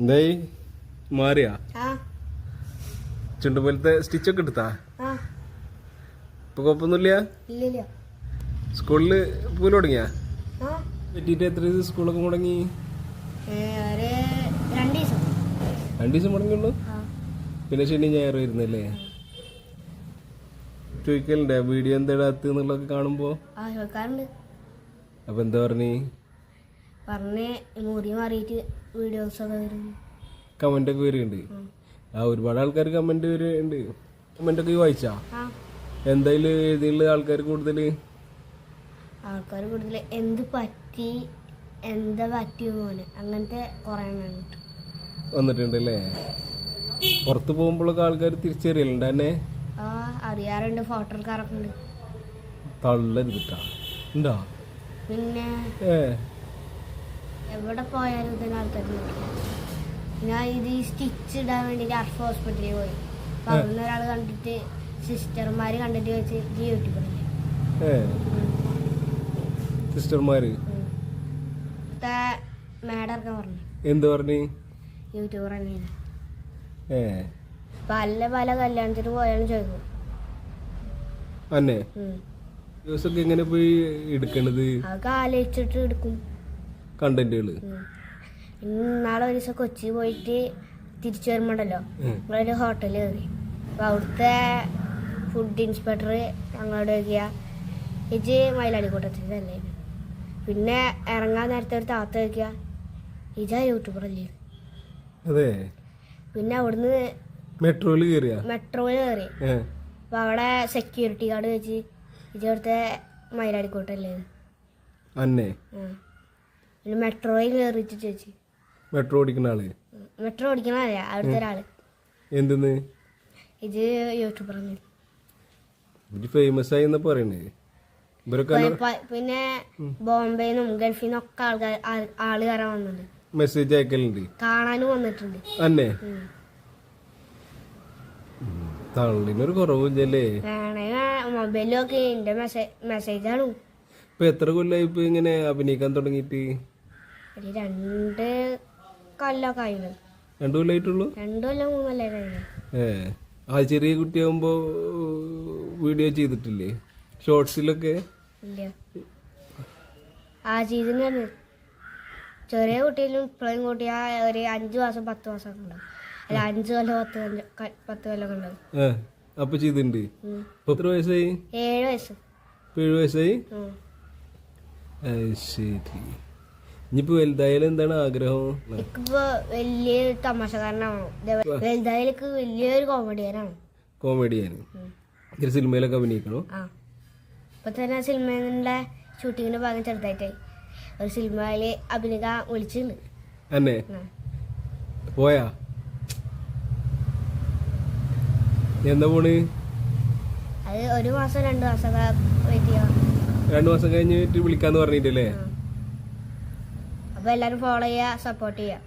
എന്തായി? മാറിയാ? ആ. ചുണ്ടുപോലത്തെ സ്റ്റിച്ചൊക്കെ എടുത്താ? ആ. ഇപ്പൊ കുഴപ്പമൊന്നുമില്ല? ഇല്ലില്ല. സ്കൂളിൽ പോലും തുടങ്ങിയാ? പറ്റിട്ട് എത്ര ദിവസം സ്കൂളൊക്കെ മുടങ്ങി? രണ്ട് ദിവസം. രണ്ടു ദിവസം മുടങ്ങിയുള്ളൂ? ആ. പിന്നെ ശനി ഞായർ വരുന്നല്ലേ ചോദിക്കലുണ്ടേ? വീഡിയോ എന്താ ഇടാത്ത എന്നുള്ളതൊക്കെ കാണുമ്പോ? അപ്പൊ എന്താ പറഞ്ഞ്? പറഞ്ഞ് മുറി മാറിയിട്ട് വീഡിയോസൊക്കെ വരുന്നു. കമന്റ് ഒക്കെ വരുന്നുണ്ട് ആ ഒരുപാട് ആൾക്കാർ കമന്റ് വരുന്നുണ്ട് കമന്റ് ഒക്കെ വായിച്ചാ? എന്തായാലും എഴുതിയുള്ള ആൾക്കാർ കൂടുതൽ? ആൾക്കാർ കൂടുതൽ എന്ത് പറ്റി എന്താ പറ്റിയ പോലെ അങ്ങനത്തെ കുറേ വന്നിട്ടുണ്ട് അല്ലേ പുറത്ത് പോകുമ്പോഴൊക്കെ ആൾക്കാർ തിരിച്ചറിയലുണ്ട് തന്നെ. ആ അറിയാറുണ്ട്. ഫോട്ടോ എടുക്കാറൊക്കെ ഉണ്ട്. തള്ളരുതിട്ടാ ഉണ്ടോ? പിന്നെ ഏ. എവിടെ പോയാലും ഇതിന് ആൾക്കാർ ഞാൻ ഇത് ഈ സ്റ്റിച്ച് ഇടാൻ വേണ്ടിയിട്ട് അർഫ് ഹോസ്പിറ്റലിൽ പോയി. അപ്പൊ അവിടുന്ന് ഒരാൾ കണ്ടിട്ട് സിസ്റ്റർമാർ കണ്ടിട്ട് വെച്ച് ജി യൂട്യൂബറില്ലേ ഏ. സിസ്റ്റർമാര് മാഡം ഇറക്കാൻ പറഞ്ഞു. എന്ത് പറഞ്ഞു? യൂട്യൂബർ തന്നെയാണ്. പല പല കല്യാണത്തിന് പോയാലും ചോദിക്കും. അന്നെ? ദിവസം ദിവസമൊക്കെ എങ്ങനെ പോയി എടുക്കണത്? അതൊക്കെ ആലോചിച്ചിട്ട് എടുക്കും. കണ്ടന്റുകൾ. നാളെ ഒരു ദിവസം കൊച്ചി പോയിട്ട് തിരിച്ചു വരുമ്പോണ്ടല്ലോ. ഞങ്ങളൊരു ഹോട്ടലിൽ കയറി. അപ്പോൾ അവിടുത്തെ ഫുഡ് ഇൻസ്പെക്ടർ ഞങ്ങളോട് ചോദിക്കുക ഇജ് മയിലാടിക്കൂട്ടത്തിലല്ലേ പിന്നെ ഇറങ്ങാൻ നേരത്തെ ഒരു താത്ത ചോദിക്കുക ഇജാ യൂട്യൂബർ അല്ലേ? അതെ. പിന്നെ അവിടുന്ന് മെട്രോയിൽ കയറിയ? മെട്രോയിൽ കയറി. അപ്പൊ അവിടെ സെക്യൂരിറ്റി ഗാർഡ് വെച്ച് ഇജ് അവിടുത്തെ മയിലാടിക്കൂട്ടല്ലേ അന്നെ. പിന്നെ മെട്രോയിൽ കയറിയിട്ട് ചോദിച്ചു മെട്രോ ഓടിക്കുന്ന ആൾ? മെട്രോ ഓടിക്കണല്ല അവിടുത്തെ ഒരാൾ. എന്തെന്ന്? ഇത് യൂട്യൂബർ ഇത് ഫേമസ് ആയി എന്നാ പറയണേ. ഇവരൊക്കെ പിന്നെ ബോംബെന്നും ഗൾഫിൽ നിന്നും ഒക്കെ ആൾക്കാർ ആൾ- ആൾ കയറാൻ വന്നിട്ടുണ്ട്. മെസ്സേജ് അയക്കലുണ്ട്. കാണാനും വന്നിട്ടുണ്ട്. അന്നെ. തള്ളിനൊരു കുറവില്ലല്ലേ? വേണമെങ്കിൽ മൊബൈലൊക്കെ എന്റെ മെസ്സേജ് ആണ്. ഇപ്പൊ എത്ര കൊല്ലായി ഇപ്പൊ ഇങ്ങനെ അഭിനയിക്കാൻ തുടങ്ങിയിട്ട്? ഒരു രണ്ട് കൊല്ലമൊക്കെ ആയിരുന്നു രണ്ടു കൊല്ലായിട്ടുള്ളൂ? രണ്ടു കൊല്ലം ഏ ആ ചെറിയ കുട്ടിയാകുമ്പോ വീഡിയോ ചെയ്തിട്ടില്ലേ? ഷോർട്സിലൊക്കെ? ഇല്ല. ആ ചെയ്തിരുന്നു ചെറിയ കുട്ടിയിലും ഇപ്പോഴും കൂട്ടി ആ ഒരു അഞ്ചു മാസം പത്ത് മാസം ഉണ്ടാവും. അല്ല അഞ്ച് കൊല്ലം പത്ത് കൊല്ലം ക- പത്ത് കൊല്ലമൊക്കെ ഉണ്ടാവും. ഏ അപ്പൊ ചെയ്തിട്ടുണ്ട് ഇപ്പൊ എത്ര വയസ്സായി? ഏഴ് വയസ്സ്. ഇപ്പൊ ഏഴു വയസ്സായി? ഉം. അത് ശരി. ഇനിയിപ്പോ വലുതായാലും എന്താണ് ആഗ്രഹം? എനിക്കിപ്പോ വലിയൊരു തമാശക്കാരനാണ് വലുതായാലേക്ക് വലിയൊരു കോമഡിയനാണ് കോമഡിയാണ് ഒരു സിനിമയിലൊക്കെ അഭിനയിക്കണോ? ഇപ്പൊ തന്നെ സിനിമയുടെ ഷൂട്ടിങ്ങിന്റെ ഭാഗം ചെറുതായിട്ടായി. ഒരു സിനിമയിൽ അഭിനയിക്കാൻ വിളിച്ചിട്ടുണ്ട്. അന്നെ. പോയാ? എന്താ പോണ്? അത് ഒരു മാസം രണ്ട് മാസം രണ്ടു മാസം കഴിഞ്ഞിട്ട് വിളിക്കാന്ന് പറഞ്ഞിട്ടല്ലേ? അപ്പൊ എല്ലാവരും ഫോളോ ചെയ്യുക സപ്പോർട്ട് ചെയ്യാം